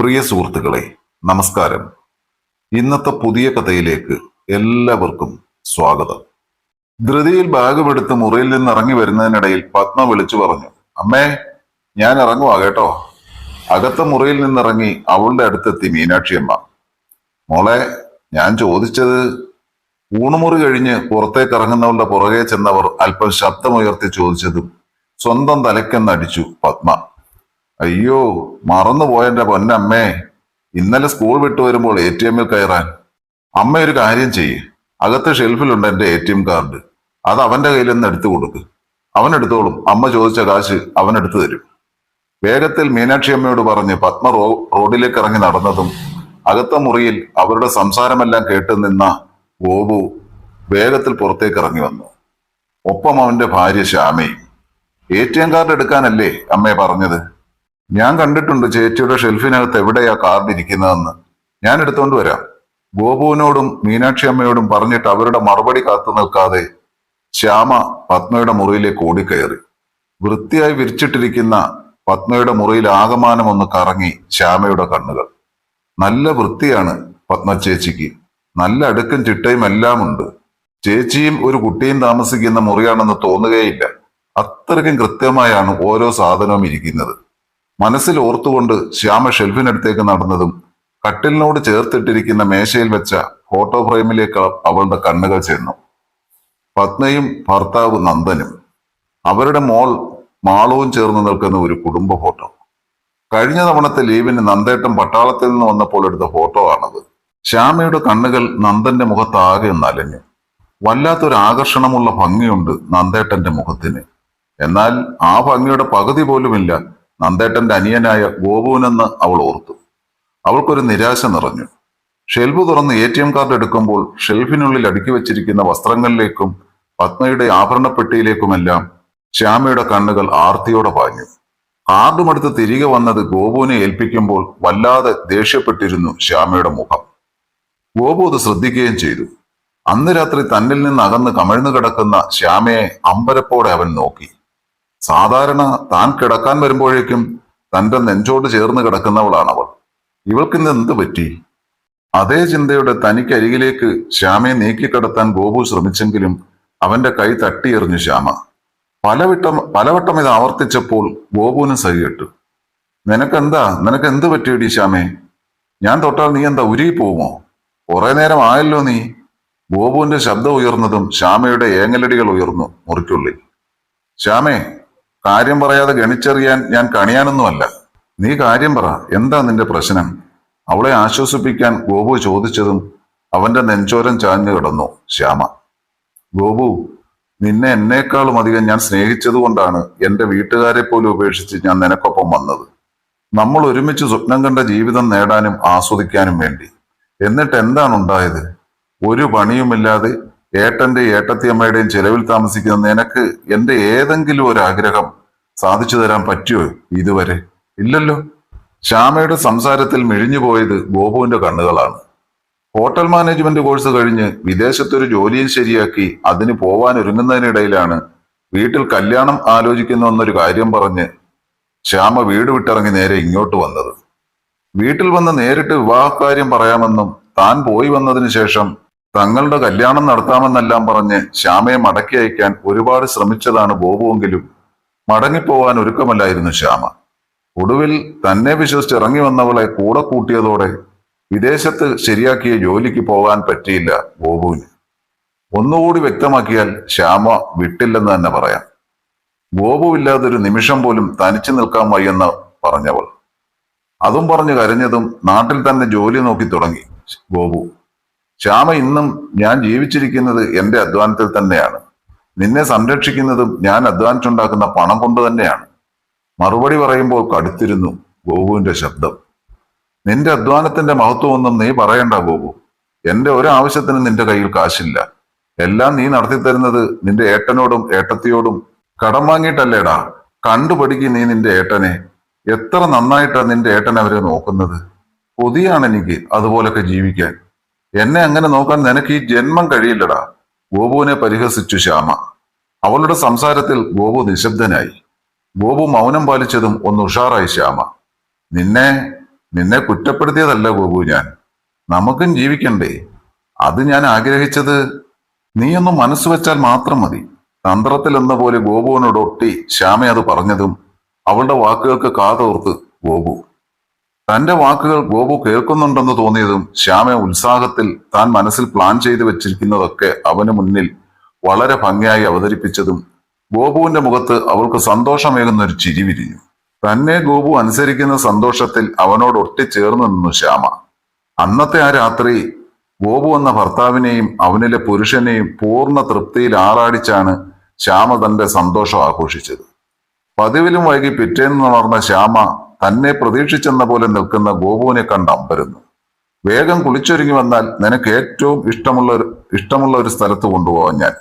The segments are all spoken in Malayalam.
പ്രിയ സുഹൃത്തുക്കളെ നമസ്കാരം. ഇന്നത്തെ പുതിയ കഥയിലേക്ക് എല്ലാവർക്കും സ്വാഗതം. ധൃതിയിൽ ബാഗുമെടുത്ത് മുറിയിൽ നിന്ന് ഇറങ്ങി വരുന്നതിനിടയിൽ പത്മ വിളിച്ചു പറഞ്ഞു അമ്മേ ഞാൻ ഇറങ്ങുവാ കേട്ടോ. അകത്ത മുറിയിൽ നിന്നിറങ്ങി അവളുടെ അടുത്തെത്തി മീനാക്ഷി അമ്മ. മോളെ ഞാൻ ചോദിച്ചത് ഊണുമുറി കഴിഞ്ഞ് പുറത്തേക്ക് ഇറങ്ങുന്നവളുടെ പുറകെ ചെന്നവർ അല്പം ശബ്ദമുയർത്തി ചോദിച്ചതും സ്വന്തം തലക്കെന്നടിച്ചു പത്മ. അയ്യോ മറന്നുപോയെന്റെ പൊന്നമ്മേ. ഇന്നലെ സ്കൂൾ വിട്ടു വരുമ്പോൾ എ ടി എമ്മിൽ കയറാൻ. അമ്മ ഒരു കാര്യം ചെയ്യ്. അകത്ത് ഷെൽഫിലുണ്ട് എന്റെ എ ടി എം കാർഡ്. അത് അവന്റെ കയ്യിൽ നിന്ന് എടുത്തു കൊടുക്ക്. അവൻ എടുത്തോളും. അമ്മ ചോദിച്ച കാശ് അവൻ എടുത്തു തരും. വേഗത്തിൽ മീനാക്ഷി അമ്മയോട് പറഞ്ഞ് പത്മ റോഡിലേക്ക് ഇറങ്ങി നടന്നതും അകത്ത മുറിയിൽ അവരുടെ സംസാരമെല്ലാം കേട്ടു നിന്ന ഗോപു വേഗത്തിൽ പുറത്തേക്ക് ഇറങ്ങി വന്നു. ഒപ്പം അവന്റെ ഭാര്യ ശ്യാമയും. എ ടി എം കാർഡ് എടുക്കാനല്ലേ അമ്മയെ പറഞ്ഞത്? ഞാൻ കണ്ടിട്ടുണ്ട് ചേച്ചിയുടെ ഷെൽഫിനകത്ത് എവിടെയാ കാർഡ് ഇരിക്കുന്നതെന്ന്. ഞാൻ എടുത്തോണ്ട് വരാം. ഗോപുവിനോടും മീനാക്ഷി അമ്മയോടും പറഞ്ഞിട്ട് അവരുടെ മറുപടി കാത്തു നിൽക്കാതെ ശ്യാമ പത്മയുടെ മുറിയിലേക്ക് ഓടിക്കയറി. വൃത്തിയായി വിരിച്ചിട്ടിരിക്കുന്ന പത്മയുടെ മുറിയിൽ ആകമാനം ഒന്ന് കറങ്ങി ശ്യാമയുടെ കണ്ണുകൾ. നല്ല വൃത്തിയാണ് പത്മ ചേച്ചിക്ക്. നല്ല അടുക്കും ചിട്ടയും എല്ലാം ഉണ്ട്. ചേച്ചിയും ഒരു കുട്ടിയും താമസിക്കുന്ന മുറിയാണെന്ന് തോന്നുകയില്ല. അത്രയ്ക്കും കൃത്യമായാണ് ഓരോ സാധനവും ഇരിക്കുന്നത്. മനസ്സിൽ ഓർത്തുകൊണ്ട് ശ്യാമ ഷെൽഫിനടുത്തേക്ക് നടന്നതും കട്ടിലിനോട് ചേർത്തിട്ടിരിക്കുന്ന മേശയിൽ വെച്ച ഫോട്ടോ ഫ്രെയിമിലേക്ക് അവളുടെ കണ്ണുകൾ ചെന്നു പത്മയും ഭർത്താവ് നന്ദനും. അവരുടെ മോൾ മാളവും ചേർന്ന് നിൽക്കുന്ന ഒരു കുടുംബ ഫോട്ടോ കഴിഞ്ഞ തവണത്തെ ലീവിന് നന്ദേട്ടൻ പട്ടാളത്തിൽ നിന്ന് വന്നപ്പോൾ എടുത്ത ഫോട്ടോ ആണത്. ശ്യാമയുടെ കണ്ണുകൾ നന്ദന്റെ മുഖത്താകെ അലഞ്ഞു. വല്ലാത്തൊരു ആകർഷണമുള്ള ഭംഗിയുണ്ട് നന്ദേട്ടന്റെ മുഖത്തിന്. എന്നാൽ ആ ഭംഗിയുടെ പകുതി പോലുമില്ല നന്ദേട്ടന്റെ അനിയനായ ഗോപുവിനെന്ന് അവൾ ഓർത്തു. അവൾക്കൊരു നിരാശ നിറഞ്ഞു. ഷെൽഫ് തുറന്ന് എ ടി എം കാർഡ് എടുക്കുമ്പോൾ ഷെൽഫിനുള്ളിൽ അടുക്കി വെച്ചിരിക്കുന്ന വസ്ത്രങ്ങളിലേക്കും പത്മയുടെ ആഭരണപ്പെട്ടിയിലേക്കുമെല്ലാം ശ്യാമയുടെ കണ്ണുകൾ ആർത്തിയോടെ പാഞ്ഞു. കാർഡുമെടുത്ത് തിരികെ വന്നത് ഗോപുവിനെ ഏൽപ്പിക്കുമ്പോൾ വല്ലാതെ ദേഷ്യപ്പെട്ടിരുന്നു ശ്യാമയുടെ മുഖം. ഗോപു അത് ശ്രദ്ധിക്കുകയും ചെയ്തു. അന്ന് രാത്രി തന്നിൽ നിന്ന് അകന്ന് കമിഴ്ന്നു കിടക്കുന്ന ശ്യാമയെ അമ്പരപ്പോടെ അവൻ നോക്കി. സാധാരണ താൻ കിടക്കാൻ വരുമ്പോഴേക്കും തന്റെ നെഞ്ചോട് ചേർന്ന് കിടക്കുന്നവളാണ് അവൾ. ഇവൾക്കിന്ന് എന്ത് പറ്റി? അതേ ചിന്തയുടെ തനിക്കരികിലേക്ക് ശ്യാമയെ നീക്കിക്കിടത്താൻ ഗോപു ശ്രമിച്ചെങ്കിലും അവന്റെ കൈ തട്ടിയെറിഞ്ഞു ശ്യാമ. പലവട്ടം പലവട്ടം ഇത് ആവർത്തിച്ചപ്പോൾ ഗോപുവിന് സഹികെട്ടു നിനക്കെന്താ? നിനക്ക് എന്ത് പറ്റിയടി ശ്യാമേ? ഞാൻ തൊട്ടാൽ നീ എന്താ ഉരുകി പോവുമോ? കുറെ നേരം ആയല്ലോ നീ. ഗോപുവിന്റെ ശബ്ദം ഉയർന്നതും ശ്യാമയുടെ ഏങ്ങലടികൾ ഉയർന്നു മുറിക്കുള്ളിൽ. ശ്യാമേ കാര്യം പറയാതെ ഗണിച്ചറിയാൻ ഞാൻ കണിയാനൊന്നുമല്ല. നീ കാര്യം പറ. എന്താ നിന്റെ പ്രശ്നം? അവളെ ആശ്വസിപ്പിക്കാൻ ഗോപു ചോദിച്ചതും അവന്റെ നെഞ്ചോരം ചാഞ്ഞു കിടന്നു ശ്യാമ. ഗോപു നിന്നെ എന്നേക്കാളും അധികം ഞാൻ സ്നേഹിച്ചതുകൊണ്ടാണ് എന്റെ വീട്ടുകാരെ പോലും ഉപേക്ഷിച്ച് ഞാൻ നിനക്കൊപ്പം വന്നത്. നമ്മൾ ഒരുമിച്ച് സ്വപ്നം കണ്ട ജീവിതം നേടാനും ആസ്വദിക്കാനും വേണ്ടി. എന്നിട്ട് എന്താണ് ഉണ്ടായത്? ഒരു പണിയുമില്ലാതെ ഏട്ടന്റെ ഏട്ടത്തിയമ്മയുടെയും ചെലവിൽ താമസിക്കുന്ന നിനക്ക് എന്റെ ഏതെങ്കിലും ഒരു ആഗ്രഹം സാധിച്ചു തരാൻ പറ്റുമോ ഇതുവരെ? ഇല്ലല്ലോ. ശ്യാമയുടെ സംസാരത്തിൽ മിഴിഞ്ഞുപോയത് ഗോപുവിന്റെ കണ്ണുകളാണ്. ഹോട്ടൽ മാനേജ്മെന്റ് കോഴ്സ് കഴിഞ്ഞ് വിദേശത്തൊരു ജോലിയും ശരിയാക്കി അതിന് പോവാൻ ഒരുങ്ങുന്നതിനിടയിലാണ് വീട്ടിൽ കല്യാണം ആലോചിക്കുന്നു എന്നൊരു കാര്യം പറഞ്ഞ് ശ്യാമ വീട് വിട്ടിറങ്ങി നേരെ ഇങ്ങോട്ട് വന്നത്. വീട്ടിൽ വന്ന് നേരിട്ട് വിവാഹക്കാര്യം പറയാമെന്നും താൻ പോയി വന്നതിന് ശേഷം തങ്ങളുടെ കല്യാണം നടത്താമെന്നെല്ലാം പറഞ്ഞ് ശ്യാമയെ മടക്കി അയക്കാൻ ഒരുപാട് ശ്രമിച്ചതാണ് ബോബുവെങ്കിലും മടങ്ങിപ്പോവാൻ ഒരുക്കമല്ലായിരുന്നു ശ്യാമ. ഒടുവിൽ തന്നെ വിശ്വസിച്ച് ഇറങ്ങി വന്നവളെ കൂടെ കൂട്ടിയതോടെ വിദേശത്ത് ശരിയാക്കിയ ജോലിക്ക് പോകാൻ പറ്റിയില്ല ബോബുവിന്. ഒന്നുകൂടി വ്യക്തമാക്കിയാൽ ശ്യാമ വിട്ടില്ലെന്ന് തന്നെ പറയാം. ബോബുവില്ലാതൊരു നിമിഷം പോലും തനിച്ചു നിൽക്കാൻ വയ്യെന്ന് പറഞ്ഞവൾ. അതും പറഞ്ഞു കരഞ്ഞതും നാട്ടിൽ തന്നെ ജോലി നോക്കി തുടങ്ങി ഗോപു ശ്യാമ ഇന്നും ഞാൻ ജീവിച്ചിരിക്കുന്നത് എന്റെ അധ്വാനത്തിൽ തന്നെയാണ്. നിന്നെ സംരക്ഷിക്കുന്നതും ഞാൻ അധ്വാനിച്ചുണ്ടാക്കുന്ന പണം കൊണ്ട് തന്നെയാണ്. മറുപടി പറയുമ്പോൾ കടുത്തിരുന്നു ഗോപുവിന്റെ ശബ്ദം. നിന്റെ അധ്വാനത്തിന്റെ മഹത്വമൊന്നും നീ പറയണ്ട ഗോപു എന്റെ ഒരാവശ്യത്തിന് നിന്റെ കയ്യിൽ കാശില്ല. എല്ലാം നീ നടത്തിത്തരുന്നത് നിന്റെ ഏട്ടനോടും ഏട്ടത്തിയോടും കടം വാങ്ങിയിട്ടല്ലേടാ? കണ്ടുപഠിക്കും നീ നിന്റെ ഏട്ടനെ. എത്ര നന്നായിട്ടാ നിന്റെ ഏട്ടൻ അവരെ നോക്കുന്നത്. കൊതിയാണ് എനിക്ക് അതുപോലൊക്കെ ജീവിക്കാൻ. എന്നെ അങ്ങനെ നോക്കാൻ നിനക്ക് ഈ ജന്മം കഴിയില്ലടാ. ഗോപുവിനെ പരിഹസിച്ചു ശ്യാമ. അവളുടെ സംസാരത്തിൽ ഗോപു നിശബ്ദനായി. ഗോപു മൗനം പാലിച്ചതും ഒന്ന് ഉഷാറായി ശ്യാമ. നിന്നെ നിന്നെ കുറ്റപ്പെടുത്തിയതല്ല ഗോപു ഞാൻ. നമുക്കും ജീവിക്കണ്ടേ. അത് ഞാൻ ആഗ്രഹിച്ചത് നീയൊന്ന് മനസ്സ് വെച്ചാൽ മാത്രം മതി. തന്ത്രത്തിൽ എന്ന പോലെ ഗോപുവിനോട് ഒട്ടി ശ്യാമ അത് പറഞ്ഞതും അവളുടെ വാക്കുകൾക്ക് കാതോർത്ത് ഗോപു തന്റെ വാക്കുകൾ ഗോപു കേൾക്കുന്നുണ്ടെന്ന് തോന്നിയതും ശ്യാമ ഉത്സാഹത്തിൽ താൻ മനസ്സിൽ പ്ലാൻ ചെയ്തു വെച്ചിരിക്കുന്നതൊക്കെ അവന് മുന്നിൽ വളരെ ഭംഗിയായി അവതരിപ്പിച്ചതും ഗോപുവിന്റെ മുഖത്ത് അവൾക്ക് സന്തോഷമേകുന്ന ഒരു ചിരി വിരിഞ്ഞു. തന്നെ ഗോപു അനുസരിക്കുന്ന സന്തോഷത്തിൽ അവനോട് ഒട്ടിച്ചേർന്നു നിന്നു ശ്യാമ. അന്നത്തെ ആ രാത്രി ഗോപു എന്ന ഭർത്താവിനെയും അവനിലെ പുരുഷനെയും പൂർണ തൃപ്തിയിൽ ആറാടിച്ചാണ് ശ്യാമ തന്റെ സന്തോഷം ആഘോഷിച്ചത്. പതിവിലും വൈകി പിറ്റേന്ന് വളർന്ന ശ്യാമ തന്നെ പ്രതീക്ഷിച്ചെന്ന പോലെ നിൽക്കുന്ന ഗോപുവിനെ കണ്ട് അമ്പരുന്നു. വേഗം കുളിച്ചൊരുങ്ങി വന്നാൽ നിനക്ക് ഏറ്റവും ഇഷ്ടമുള്ള ഒരു ഇഷ്ടമുള്ള ഒരു സ്ഥലത്ത് കൊണ്ടുപോകാൻ ഞാൻ.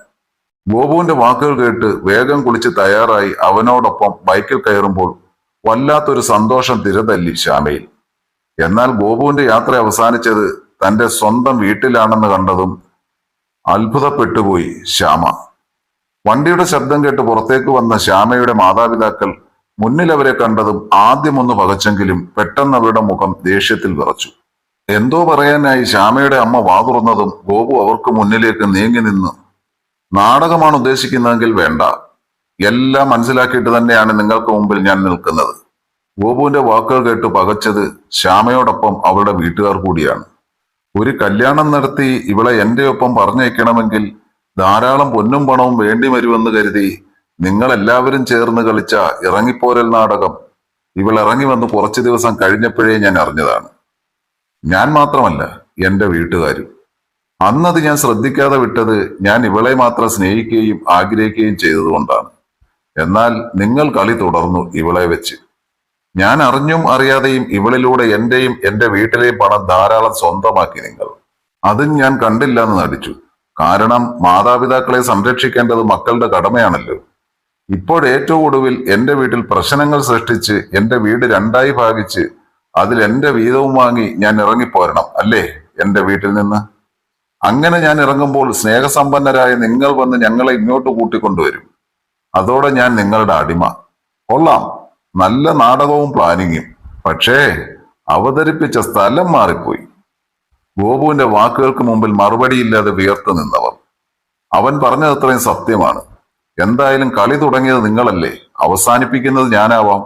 ഗോപുവിന്റെ വാക്കുകൾ കേട്ട് വേഗം കുളിച്ച് തയ്യാറായി അവനോടൊപ്പം ബൈക്കിൽ കയറുമ്പോൾ വല്ലാത്തൊരു സന്തോഷം തിരതല്ലി ശ്യാമയിൽ. എന്നാൽ ഗോപുവിന്റെ യാത്ര അവസാനിച്ചത് തന്റെ സ്വന്തം വീട്ടിലാണെന്ന് കണ്ടതും അത്ഭുതപ്പെട്ടുപോയി ശ്യാമ. വണ്ടിയുടെ ശബ്ദം കേട്ട് പുറത്തേക്ക് വന്ന ശ്യാമയുടെ മാതാപിതാക്കൾ മുന്നിൽ അവരെ കണ്ടതും ആദ്യമൊന്ന് പകച്ചെങ്കിലും പെട്ടെന്ന് അവരുടെ മുഖം ദേഷ്യത്തിൽ വിറച്ചു. എന്തോ പറയാനായി ശ്യാമയുടെ അമ്മ വാതുറന്നതും ഗോപു അവർക്ക് മുന്നിലേക്ക് നീങ്ങി നിന്ന് നാടകമാണ് ഉദ്ദേശിക്കുന്നതെങ്കിൽ വേണ്ട. എല്ലാം മനസ്സിലാക്കിയിട്ട് തന്നെയാണ് നിങ്ങൾക്ക് മുമ്പിൽ ഞാൻ നിൽക്കുന്നത്. ഗോപുവിന്റെ വാക്കുകൾ കേട്ട് പകച്ചത് ശ്യാമയോടൊപ്പം അവളുടെ വീട്ടുകാർ കൂടിയാണ്. ഒരു കല്യാണം നടത്തി ഇവളെ എന്റെ ഒപ്പം പറഞ്ഞയക്കണമെങ്കിൽ ധാരാളം പൊന്നും പണവും വേണ്ടി വരുമെന്ന് കരുതി നിങ്ങൾ എല്ലാവരും ചേർന്ന് കളിച്ച ഇറങ്ങിപ്പോരൽ നാടകം ഇവൾ ഇറങ്ങി വന്ന് കുറച്ചു ദിവസം കഴിഞ്ഞപ്പോഴേ ഞാൻ അറിഞ്ഞതാണ്. ഞാൻ മാത്രമല്ല എന്റെ വീട്ടുകാരും. അന്നത് ഞാൻ ശ്രദ്ധിക്കാതെ വിട്ടത് ഞാൻ ഇവളെ മാത്രം സ്നേഹിക്കുകയും ആഗ്രഹിക്കുകയും ചെയ്തതുകൊണ്ടാണ്. എന്നാൽ നിങ്ങൾ കളി തുടർന്നു ഇവളെ വെച്ച്. ഞാൻ അറിഞ്ഞും അറിയാതെയും ഇവളിലൂടെ എന്റെയും എന്റെ വീട്ടിലെയും പണം ധാരാളം സ്വന്തമാക്കി നിങ്ങൾ. അതും ഞാൻ കണ്ടില്ല എന്ന് നടിച്ചു. കാരണം മാതാപിതാക്കളെ സംരക്ഷിക്കേണ്ടത് മക്കളുടെ കടമയാണല്ലോ. ഇപ്പോൾ ഏറ്റവും ഒടുവിൽ എന്റെ വീട്ടിൽ പ്രശ്നങ്ങൾ സൃഷ്ടിച്ച് എന്റെ വീട് രണ്ടായി ഭാഗിച്ച് അതിൽ എന്റെ വീതവും വാങ്ങി ഞാൻ ഇറങ്ങിപ്പോരണം അല്ലേ? എന്റെ വീട്ടിൽ നിന്ന്. അങ്ങനെ ഞാൻ ഇറങ്ങുമ്പോൾ സ്നേഹസമ്പന്നരായ നിങ്ങൾ വന്ന് ഞങ്ങളെ ഇങ്ങോട്ട് കൂട്ടിക്കൊണ്ടുവരും. അതോടെ ഞാൻ നിങ്ങളുടെ അടിമ. കൊള്ളാം. നല്ല നാടകവും പ്ലാനിങ്ങും. പക്ഷേ അവതരിപ്പിച്ച സ്ഥലം മാറിപ്പോയി. ഗോപുവിന്റെ വാക്കുകൾക്ക് മുമ്പിൽ മറുപടിയില്ലാതെ വിയർത്തു നിന്നവർ. അവൻ പറഞ്ഞത് അത്രയും സത്യമാണ്. എന്തായാലും കളി തുടങ്ങിയത് നിങ്ങളല്ലേ? അവസാനിപ്പിക്കുന്നത് ഞാനാവാം.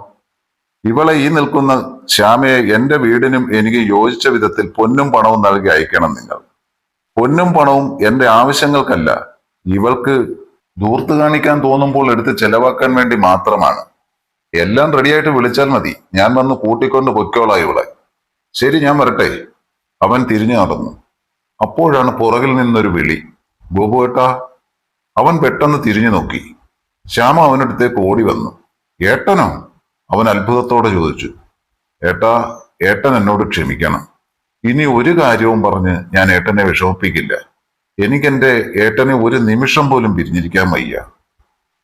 ഇവളെ ഈ നിൽക്കുന്ന ശ്യാമയെ എന്റെ വീടിനും എനിക്ക് യോജിച്ച വിധത്തിൽ പൊന്നും പണവും നൽകി അയക്കണം നിങ്ങൾ. പൊന്നും പണവും എന്റെ ആവശ്യങ്ങൾക്കല്ല. ഇവൾക്ക് ദൂർത്ത് കാണിക്കാൻ തോന്നുമ്പോൾ എടുത്ത് ചെലവാക്കാൻ വേണ്ടി മാത്രമാണ്. എല്ലാം റെഡിയായിട്ട് വിളിച്ചാൽ മതി. ഞാൻ വന്ന് കൂട്ടിക്കൊണ്ട് പൊയ്ക്കോളാം ഇവളെ. ശരി ഞാൻ വരട്ടെ. അവൻ തിരിഞ്ഞു നടന്നു. അപ്പോഴാണ് പുറകിൽ നിന്നൊരു വിളി. ഗോപുവേട്ടാ അവൻ പെട്ടെന്ന് തിരിഞ്ഞു നോക്കി. ശ്യാമ അവനടുത്തേക്ക് ഓടി വന്നു. ഏട്ടനോ? അവൻ അത്ഭുതത്തോടെ ചോദിച്ചു. ഏട്ടാ ഏട്ടൻ എന്നോട് ക്ഷമിക്കണം. ഇനി ഒരു കാര്യവും പറഞ്ഞ് ഞാൻ ഏട്ടനെ വിഷമിപ്പിക്കില്ല. എനിക്കെന്റെ ഏട്ടനെ ഒരു നിമിഷം പോലും പിരിഞ്ഞിരിക്കാൻ വയ്യ.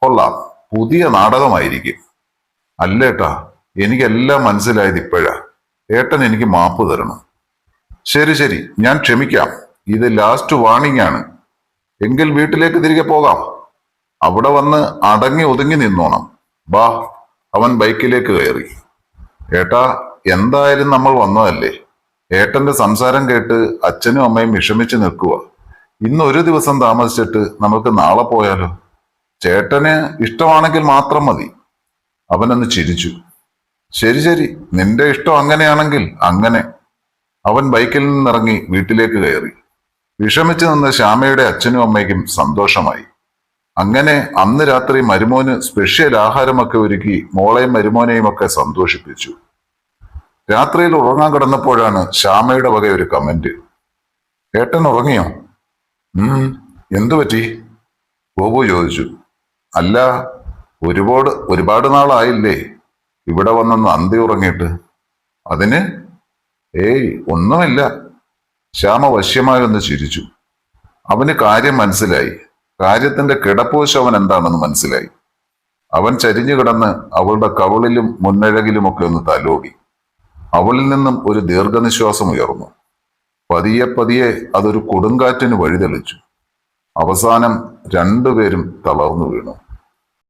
കൊള്ളാം. പുതിയ നാടകമായിരിക്കും. അല്ലേട്ടാ എനിക്കെല്ലാം മനസ്സിലായത് ഇപ്പോഴാ. ഏട്ടൻ എനിക്ക് മാപ്പ് തരണം. ശരി ശരി. ഞാൻ ക്ഷമിക്കാം. ഇത് ലാസ്റ്റ് വാണിംഗ് ആണ്. എങ്കിൽ വീട്ടിലേക്ക് തിരികെ പോകാം. അവിടെ വന്ന് അടങ്ങി ഒതുങ്ങി നിന്നോണം. ബാ അവൻ ബൈക്കിലേക്ക് കയറി. ഏട്ടാ എന്തായാലും നമ്മൾ വന്നതല്ലേ? ഏട്ടന്റെ സംസാരം കേട്ട് അച്ഛനും അമ്മയും വിഷമിച്ച് നിൽക്കുക ഇന്ന് ഒരു ദിവസം താമസിച്ചിട്ട് നമുക്ക് നാളെ പോയാലോ? ചേട്ടന് ഇഷ്ടമാണെങ്കിൽ മാത്രം മതി. അവനൊന്ന് ചിരിച്ചു. ശരി ശരി. നിന്റെ ഇഷ്ടം അങ്ങനെയാണെങ്കിൽ അങ്ങനെ. അവൻ ബൈക്കിൽ നിന്നിറങ്ങി വീട്ടിലേക്ക് കയറി. വിഷമിച്ചു നിന്ന ശ്യാമയുടെ അച്ഛനും അമ്മയ്ക്കും സന്തോഷമായി. അങ്ങനെ അന്ന് രാത്രി മരുമോന് സ്പെഷ്യൽ ആഹാരമൊക്കെ ഒരുക്കി മോളെയും മരുമോനെയും ഒക്കെ സന്തോഷിപ്പിച്ചു. രാത്രിയിൽ ഉറങ്ങാൻ കിടന്നപ്പോഴാണ് ശ്യാമയുടെ വക ഒരു കമന്റ് ഏട്ടൻ ഉറങ്ങിയോ? ഉം എന്തു പറ്റി? ഗോപു ചോദിച്ചു. അല്ല ഒരുപാട് ഒരുപാട് നാളായില്ലേ? ഇവിടെ വന്നൊന്ന് അന്തി ഉറങ്ങിയിട്ട്. അതിന്? ഏയ് ഒന്നുമില്ല. ശ്യാമ വശ്യമായൊന്ന് ചിരിച്ചു. അവന് കാര്യം മനസ്സിലായി. കാര്യത്തിന്റെ കിടപ്പോശം അവൻ എന്താണെന്ന് മനസ്സിലായി. അവൻ ചരിഞ്ഞു കിടന്ന് അവളുടെ കവളിലും മുന്നഴകിലുമൊക്കെ ഒന്ന് തലോടി. അവളിൽ നിന്നും ഒരു ദീർഘനിശ്വാസം ഉയർന്നു. പതിയെ പതിയെ അതൊരു കൊടുങ്കാറ്റിന് വഴിതെളിച്ചു. അവസാനം രണ്ടുപേരും തളർന്നു വീണു.